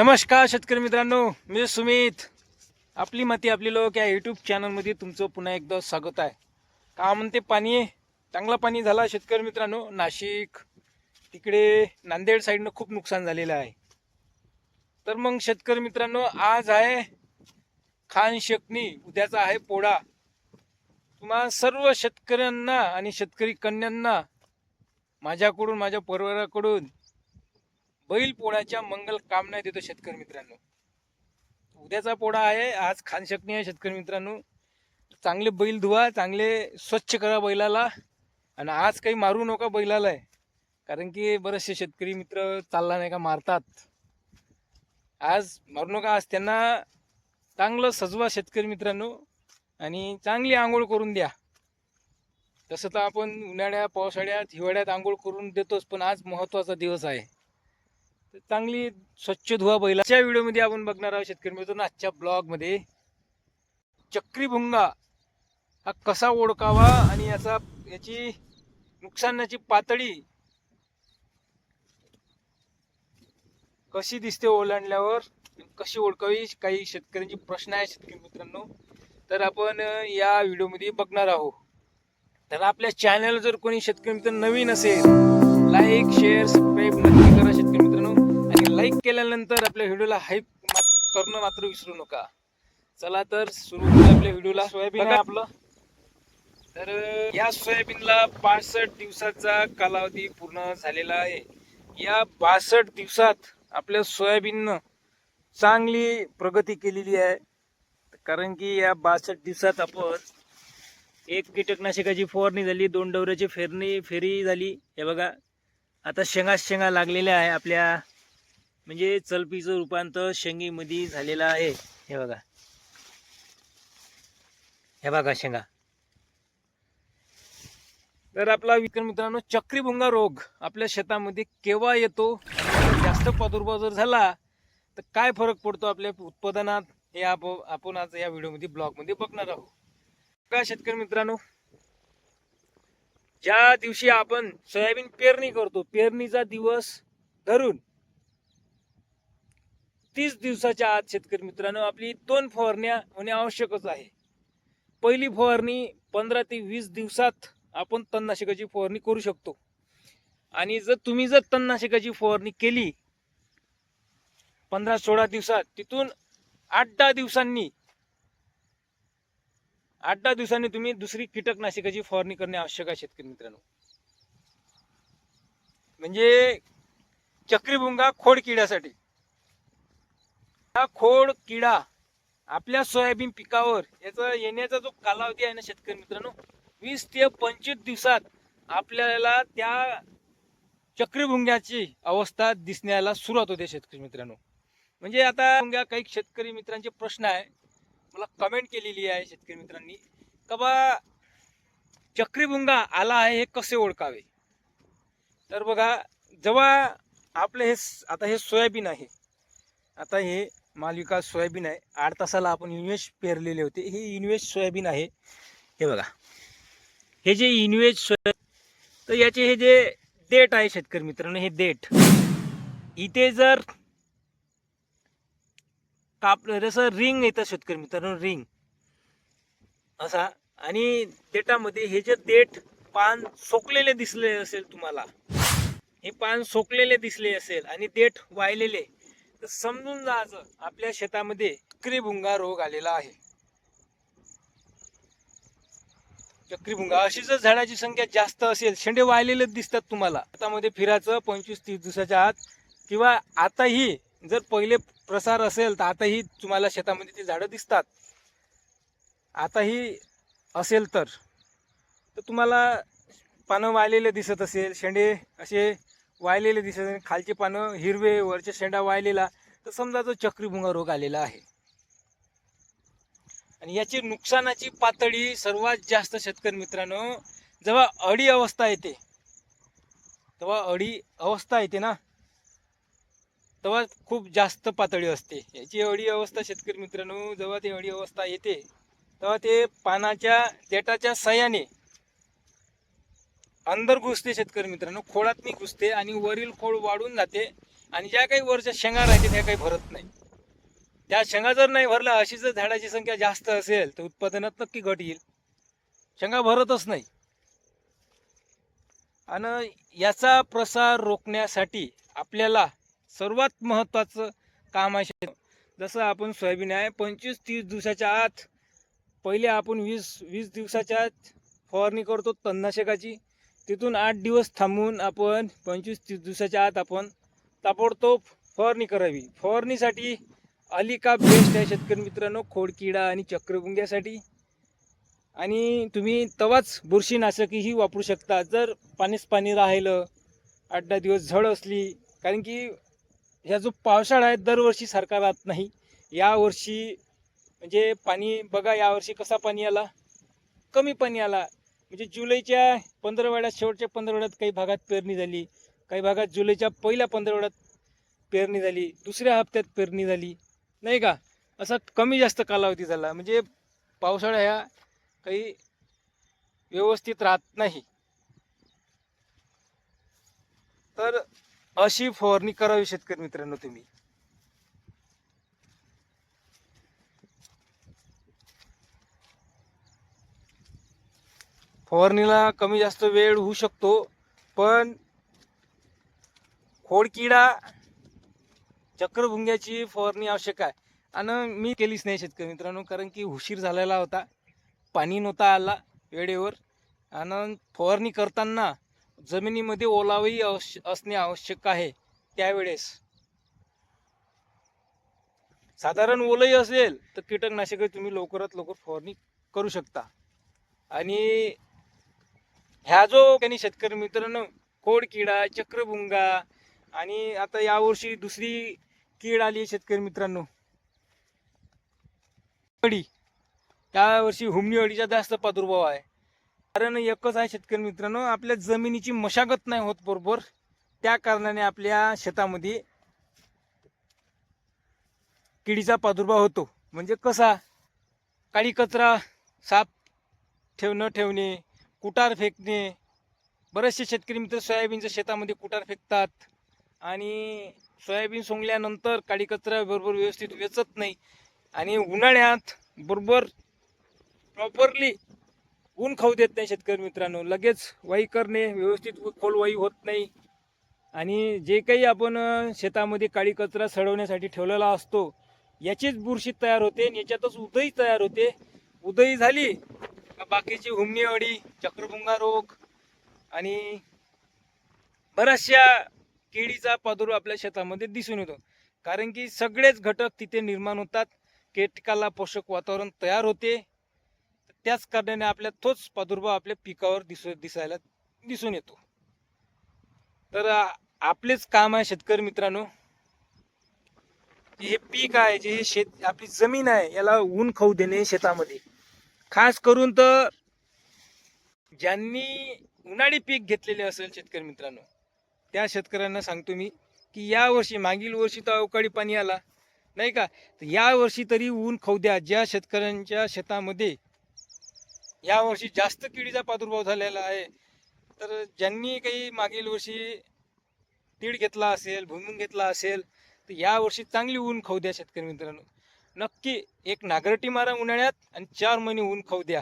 नमस्कार शेतकरी मित्रांनो मी सुमित. आपली माती आपली लोक या यूट्यूब चॅनलमध्ये तुमचं पुन्हा एकदा स्वागत आहे. का म्हणते पाणी? चांगला पाणी झाला शेतकरी मित्रांनो नाशिक तिकडे नांदेड साईडनं खूप नुकसान झालेलं आहे. तर मग शेतकरी मित्रांनो आज आहे खान शेकणी उद्याचा आहे पोळा. तुम्हा सर्व शेतकऱ्यांना आणि शेतकरी कन्यांना माझ्याकडून माझ्या परिवाराकडून बैल पोळ्याच्या मंगल कामना देतो शेतकरी मित्रांनो. उद्याचा पोळा आहे आज खानशकनी आहे शेतकरी मित्रांनो. चांगले बैल धुवा चांगले स्वच्छ करा बैलाला. आणि आज काही मारू नका बैलाला आहे कारण की बरेचसे शेतकरी मित्र चालला नाही का मारतात. आज मारू नका आज त्यांना चांगलं सजवा शेतकरी मित्रांनो. आणि चांगली आंघोळ करून द्या. तसं तर आपण उन्हाळ्या पावसाळ्यात हिवाळ्यात आंघोळ करून देतोच पण आज महत्त्वाचा दिवस आहे. तर चांगली स्वच्छ धुवा बैलाच्या व्हिडिओमध्ये आपण बघणार आहोत शेतकरी मित्रांनो आजच्या ब्लॉगमध्ये चक्रीभुंगा हा कसा ओळखावा आणि याचा याची नुकसानाची पातळी कशी दिसते ओलांडल्यावर कशी ओळखावी काही शेतकऱ्यांची प्रश्न आहे शेतकरी मित्रांनो. तर आपण या व्हिडिओमध्ये बघणार आहोत. तर आपल्या चॅनल जर कोणी शेतकरी मित्र नवीन असेल लाईक शेअर सबस्क्राईब नक्की लाईक केल्यानंतर आपल्या व्हिडिओला हाईप करणं मात्र विसरू नका. चला तर सुरू आपल्या व्हिडिओला. सोयाबीन आहे आपलं. तर या सोयाबीनला बासष्ट दिवसाचा कालावधी पूर्ण झालेला आहे. या बासष्ट दिवसात आपल्या सोयाबीननं चांगली प्रगती केलेली आहे. कारण की या बासष्ट दिवसात आपण एक कीटकनाशकाची फवारणी झाली दोन डवऱ्याची फेरणी फेरी झाली. हे बघा. आता शेंगा शेंगा लागलेल्या आहे आपल्या म्हणजे चलपीचं रूपांतर शेंगीमध्ये झालेलं आहे. हे बघा. हे बघा शेंगा. तर आपला विक्रम मित्रांनो चक्रीभुंगा रोग आपल्या शेतामध्ये केव्हा येतो? जास्त प्रादुर्भाव जर झाला तर काय फरक पडतो आपल्या उत्पादनात? हे आप आपण आज या व्हिडिओमध्ये ब्लॉगमध्ये बघणार आहोत. का शेतकरी मित्रांनो ज्या दिवशी आपण सोयाबीन पेरणी करतो पेरणीचा दिवस धरून तीस दिवसाच्या आत शेतकरी मित्रांनो आपली दोन फवारण्या होणे आवश्यकच आहे. पहिली फवारणी पंधरा ते वीस दिवसात आपण तणनाशकाची फवारणी करू शकतो. आणि जर तुम्ही जर तणनाशकाची फवारणी केली पंधरा सोळा दिवसात तिथून आठ दहा दिवसांनी आठ दहा दिवसांनी तुम्ही दुसरी कीटकनाशकाची फवारणी करणे आवश्यक आहे शेतकरी मित्रांनो. म्हणजे चक्रीभुंगा खोड किड्यासाठी हा खोड किडा आपल्या सोयाबीन पिकावर याचा येण्याचा जो कालावधी आहे ना शेतकरी मित्रांनो वीस ते पंचवीस दिवसात आपल्याला त्या चक्रीभुंग्याची अवस्था दिसण्याला सुरुवात होते शेतकरी मित्रांनो. म्हणजे आता भुंग्या काही शेतकरी मित्रांचे प्रश्न आहे. मला कमेंट केलेली आहे शेतकरी मित्रांनी का बा चक्रीभुंगा आला आहे हे कसे ओळखावे? तर बघा जेव्हा आपलं हे आता हे सोयाबीन आहे आता हे मालविका सोयाबीन आहे. आठ तासाला आपण युनिवेज पेरलेले होते. हे युनिवेज सोयाबीन आहे. हे बघा. हे जे युनिवेज सोया तर याचे हे जे देठ आहे शेतकरी मित्रांनो हे देठ. इथे जर काप जसं रिंग येतं शेतकरी मित्रांनो रिंग. असा. आणि देठामध्ये हे जे देठ पान सोकलेले दिसले असेल तुम्हाला हे पान सोकलेले दिसले असेल आणि देठ वाळलेले तर समजून जायचं आपल्या शेतामध्ये चक्रीभुंगा रोग आलेला आहे. चक्रीभुंगा अशी जर झाडाची संख्या जास्त असेल शेंडे वाळलेलेच दिसतात तुम्हाला. शेतामध्ये फिरायचं पंचवीस तीस दिवसाच्या आत किंवा आताही जर पहिले प्रसार असेल तर आताही तुम्हाला शेतामध्ये ती झाडं दिसतात. आताही असेल तर. तर तुम्हाला पानं वाळलेले दिसत असेल शेंडे असे वाळलेले दिसत आणि खालचे पानं हिरवे वरचे शेंडा वाळलेला तर समजा तो चक्रीभुंगा रोग आलेला आहे. आणि याची नुकसानाची पातळी सर्वात जास्त शेतकरी मित्रांनो जेव्हा अडी अवस्था येते तेव्हा अडी अवस्था येते ना तेव्हा खूप जास्त पातळी असते. याची अडी अवस्था शेतकरी मित्रांनो जेव्हा ती अडी अवस्था येते तेव्हा ते पानाच्या देटाच्या सहाय्याने अंदर घुसते शेतकरी मित्रांनो. खोळात मी घुसते आणि वरील खोळ वाढून जाते आणि ज्या काही वरच्या शेंगा राहते त्या काही भरत नाही. त्या शेंगा जर नाही भरल्या अशी जर झाडाची संख्या जास्त असेल तर उत्पादनात नक्की घट येईल. शेंगा भरतच नाही. आणि याचा प्रसार रोखण्यासाठी आपल्याला सर्वात महत्त्वाचं काम आहे जसं आपण सोयाबीन आहे पंचवीस तीस दिवसाच्या आत पहिले आपण वीस वीस दिवसाच्या आत फवारणी करतो तणनाशकाची. तिथून आठ दिवस थांबून आपण पंचवीस तीस दिवसाच्या आत आपण ताबडतोब फवारणी करावी. फवारणीसाठी अलिका बेस्ट आहे शेतकरी मित्रांनो खोडकिडा आणि चक्रभुंग्यासाठी आणि तुम्ही तवाच बुरशीनाशकही वापरू शकता. जर पाणीच पाणी राहिलं आठ दहा दिवस झड असली कारण की ह्या जो पावसाळा आहे दरवर्षी सारखा राहत नाही. यावर्षी म्हणजे पाणी बघा यावर्षी कसा पाणी आला? कमी पाणी आला. म्हणजे जुलैच्या पंधरवड्यात शेवटच्या पंधरवड्यात काही भागात पेरणी झाली. काही भागात जुलैच्या पहिल्या पंधरवड्यात पेरणी झाली. दुसऱ्या हप्त्यात पेरणी झाली. नाही का? असा कमी जास्त कालावधी झाला. म्हणजे पावसाळा ह्या काही व्यवस्थित राहत नाही. तर अशी फवारणी करावी शेतकरी मित्रांनो तुम्ही. फवारणीला कमी जास्त वेळ होऊ शकतो पण खोडकिडा चक्रभुंग्याची फवारणी आवश्यक आहे. आणि मी केलीच नाही शेतकरी मित्रांनो कारण की उशीर झालेला होता. पाणी नव्हता आला वेळेवर. आणि फवारणी करताना जमिनीमध्ये ओलावाही अवश्य असणे आवश्यक आहे त्यावेळेस. साधारण ओलही असेल तर कीटकनाशके तुम्ही लवकरात लवकर फवारणी करू शकता. आणि ह्या जो त्यांनी शेतकरी मित्रांनो खोडकिडा चक्रभुंगा आणि आता यावर्षी दुसरी कीड आली आहे शेतकरी मित्रांनो. अडी यावर्षी हुमणी अडीचा जास्त प्रादुर्भाव आहे. कारण एकच आहे शेतकरी मित्रांनो आपल्या जमिनीची मशागत नाही होत बरोबर. त्या कारणाने आपल्या शेतामध्ये किडीचा प्रादुर्भाव होतो. म्हणजे कसा? काळी कचरा साफ ठेवणं ठेवणे कुटार फेकणे. बरेचसे शेतकरी मित्र सोयाबीनच्या शेतामध्ये कुटार फेकतात. आणि सोयाबीन सोंगल्यानंतर काळी कचरा बरोबर व्यवस्थित वेचत नाही. आणि उन्हाळ्यात बरोबर प्रॉपरली ऊन खाऊ देत नाही शेतकरी मित्रांनो. लगेच वाई करणे व्यवस्थित खोल वाई होत नाही. आणि जे काही आपण शेतामध्ये काळी कचरा सडवण्यासाठी ठेवलेला असतो याचीच बुरशी तयार होते आणि याच्यातच उदई तयार होते. उदई झाली बाकीची हुमणी अडी चक्रभुंगा रोग आणि बऱ्याचशा केळीचा प्रादुर्भाव आपल्या शेतामध्ये दिसून येतो. कारण की सगळेच घटक तिथे निर्माण होतात. कीटकाला पोषक वातावरण तयार होते. त्याच कारणाने आपल्या तोच प्रादुर्भाव आपल्या पिकावर दिस दिसायला दिसून येतो. तर आपलेच काम आहे शेतकरी मित्रांनो. हे पीक आहे जे हे शेत आपली जमीन आहे याला ऊन खाऊ देणे शेतामध्ये. खास करून तर ज्यांनी उन्हाळी पीक घेतलेले असेल शेतकरी मित्रांनो त्या शेतकऱ्यांना सांगतो मी की यावर्षी मागील वर्षी तर अवकाळी पाणी आला नाही का? तर यावर्षी तरी ऊन खाऊ द्या. ज्या शेतकऱ्यांच्या शेतामध्ये यावर्षी जास्त किडीचा प्रादुर्भाव झालेला आहे तर ज्यांनी काही मागील वर्षी तीळ घेतला असेल भुईमुग घेतला असेल तर यावर्षी चांगली ऊन खाऊ द्या शेतकरी मित्रांनो. नक्की एक नागरटी मारा उन्हाळ्यात आणि चार महिने ऊन खाऊ द्या.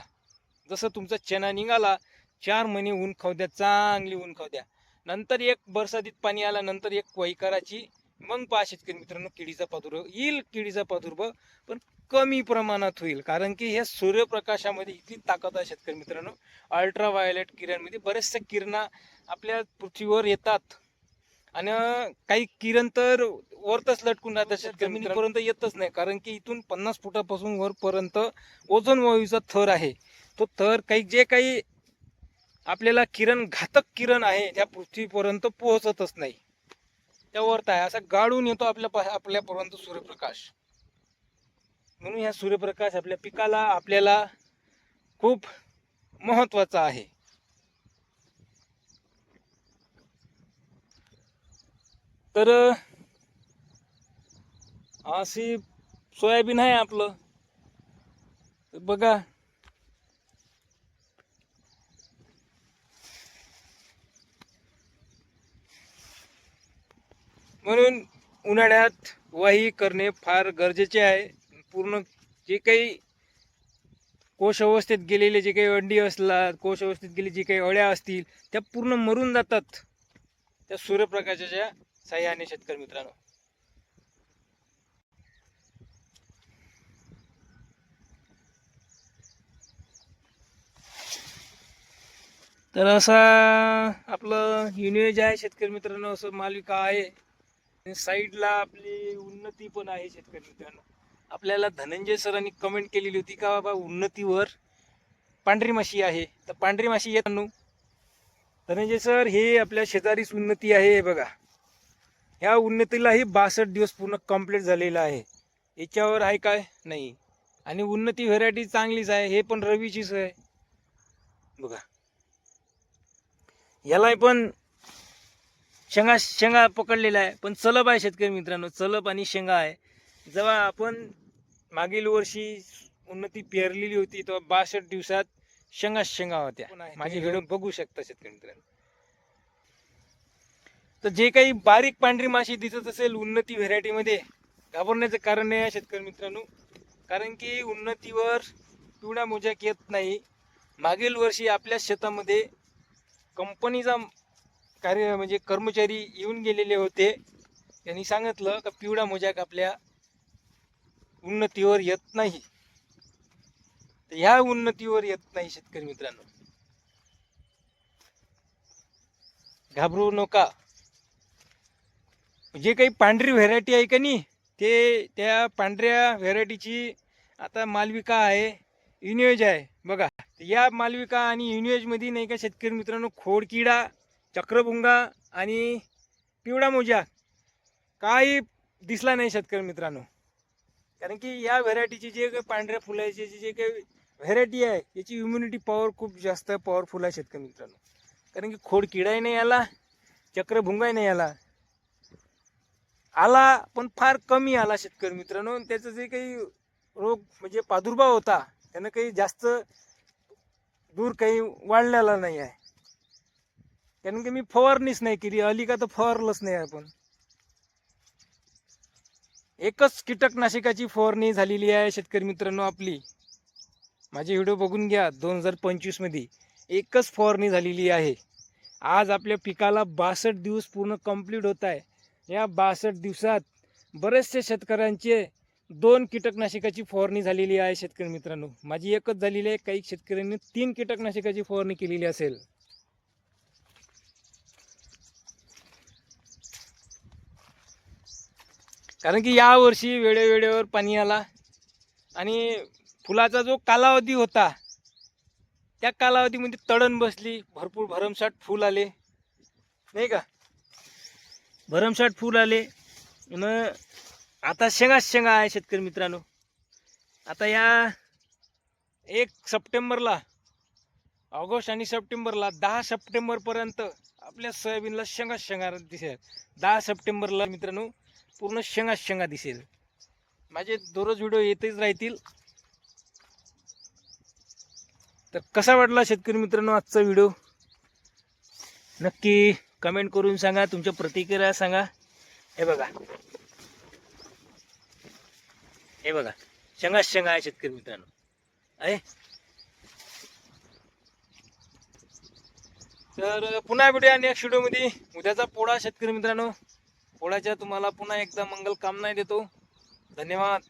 जसं तुमचा चना निघाला चार महिने ऊन खाऊ द्या चांगली ऊन खाऊ द्या. नंतर एक बरसातीत पाणी आला नंतर एक वही करायची मग पहा शेतकरी मित्रांनो किडीचा प्रादुर्भाव येईल किडीचा प्रादुर्भाव पण कमी प्रमाणात होईल. कारण की ह्या सूर्यप्रकाशामध्ये इतकी ताकद आहे शेतकरी मित्रांनो. अल्ट्रा व्हायोलेट किरणमध्ये बऱ्याचशा किरणा आपल्या पृथ्वीवर येतात. आणि काही किरण तर वरतच लटकून राहतात शेतकरी जमिनीपर्यंत येतच नाही. कारण की इथून पन्नास फुटापासून वरपर्यंत ओझोन वायूचा थर आहे. तो थर काही जे काही आपल्याला किरण घातक किरण आहे त्या पृथ्वीपर्यंत पोहोचतच नाही. त्यावर आहे. असा गाडून येतो आपल्या आपल्यापर्यंत सूर्यप्रकाश. म्हणून ह्या सूर्यप्रकाश आपल्या पिकाला आपल्याला खूप महत्त्वाचा आहे. तर अशी सोयाबीन आहे आपलं. बघा. म्हणून उन्हाळ्यात वाही करणे फार गरजेचे आहे. पूर्ण जे काही कोश अवस्थेत गेलेले जे काही अंडी असला कोश अवस्थेत गेले जे काही अळ्या असतील त्या पूर्ण मरून जातात. त्या सूर्यप्रकाशाच्या साह्याने शेतकरी मित्रांनो. तर असा आपलं युनियज आहे शेतकरी मित्रांनो असं मालिका आहे. आणि साईडला आपली उन्नती पण आहे शेतकरी मित्रांनो. आपल्याला धनंजय सरांनी कमेंट केलेली होती का बाबा उन्नतीवर पांढरी माशी आहे. तर पांढरी माशी येत नू धनंजय सर हे आपल्या शेजारीच उन्नती आहे हे बघा. ह्या उन्नतीलाही बासष्ट दिवस पूर्ण कंप्लीट झालेला आहे. याच्यावर आहे काय? नाही. आणि उन्नती व्हेरायटी चांगलीच आहे. हे पण रवीचीच आहे. बघा. याला पण शेंगा शेंगा पकडलेला आहे. पण चलप आहे शेतकरी मित्रांनो. चलप आणि शेंगा आहे. जेव्हा आपण मागील वर्षी उन्नती पेरलेली होती तेव्हा बासष्ट दिवसात शेंगा शेंगा होत्या. माझे व्हिडिओ बघू शकता शेतकरी मित्रांनो. तर जे काही बारीक पांढरी माशी दिसत असेल उन्नती व्हेरायटीमध्ये घाबरण्याचं कारण नाही आहे शेतकरी मित्रांनो. कारण की उन्नतीवर पिवळा मोजाक येत नाही. मागील वर्षी आपल्या शेतामध्ये कंपनीचा कार्य म्हणजे कर्मचारी येऊन गेलेले होते. त्यांनी सांगितलं का पिवळा मोजाक आपल्या उन्नतीवर येत नाही. तर ह्या उन्नतीवर येत नाही शेतकरी मित्रांनो. घाबरू नका. जे काही पांढरी व्हेरायटी आहे का नाही ते त्या पांढऱ्या व्हेरायटीची आता मालविका आहे युनियोज आहे. बघा. या मालविका आणि युनिवेजमध्ये नाही का शेतकरी मित्रांनो खोडकिडा चक्रभुंगा आणि पिवळा मोजा काही दिसला नाही शेतकरी मित्रांनो. कारण की या व्हेरायटीची जे काही पांढऱ्या फुलाचे जे काही व्हेरायटी आहे याची इम्युनिटी पॉवर खूप जास्त पॉवरफुल आहे शेतकरी मित्रांनो. कारण की खोडकिडाही नाही आला चक्रभुंगाही नाही आला. आला पण फार कमी आला शेतकरी मित्रांनो. आणि त्याचं जे काही रोग म्हणजे प्रादुर्भाव होता त्यानं काही जास्त दूर काही वाढलेला नाही आहे. कारण की मी फवारणीच नाही केली अली का तर फवारलंच नाही आपण. एकच कीटकनाशकाची फवारणी झालेली आहे शेतकरी मित्रांनो आपली. माझे व्हिडिओ बघून घ्या दोन हजार पंचवीसमध्ये एकच फवारणी झालेली आहे. आज आपल्या पिकाला बासष्ट दिवस पूर्ण कंप्लीट होत आहे. या बासष्ट दिवसात बरेचसे शेतकऱ्यांचे दोन कीटकनाशकाची फवारणी झालेली आहे शेतकरी मित्रांनो. माझी एकच झालेली आहे. काही शेतकऱ्यांनी तीन कीटकनाशकाची फवारणी केलेली असेल. कारण की यावर्षी वेळेवेळेवर पाणी आला आणि फुलाचा जो कालावधी होता त्या कालावधीमध्ये तडण बसली भरपूर भरमसाठ फूल आले. नाही का? भरमसाठ फूल आले. न आता शेंगा शेंगा आहे शेतकरी मित्रांनो. आता या एक सप्टेंबरला ऑगस्ट आणि सप्टेंबरला दहा सप्टेंबरपर्यंत आपल्या सोयाबीनला शेंगा शेंगा दिसेल. दहा सप्टेंबरला मित्रांनो पूर्ण शेंगा शेंगा दिसेल. माझे दररोज व्हिडिओ येतच राहतील. तर कसा वाटला शेतकरी मित्रांनो आजचा व्हिडिओ? नक्की कमेंट करून सांगा तुमच्या प्रतिक्रिया सांगा. हे बघा. हे बघा शेंगा शेंगा आहे शेतकरी मित्रांनो. आहे? तर पुन्हा भेटूया नेक्स्ट व्हिडिओमध्ये उद्याचा पोळा शेतकरी मित्रांनो. पोळ्याच्या तुम्हाला पुन्हा एकदा मंगल कामना देतो. धन्यवाद.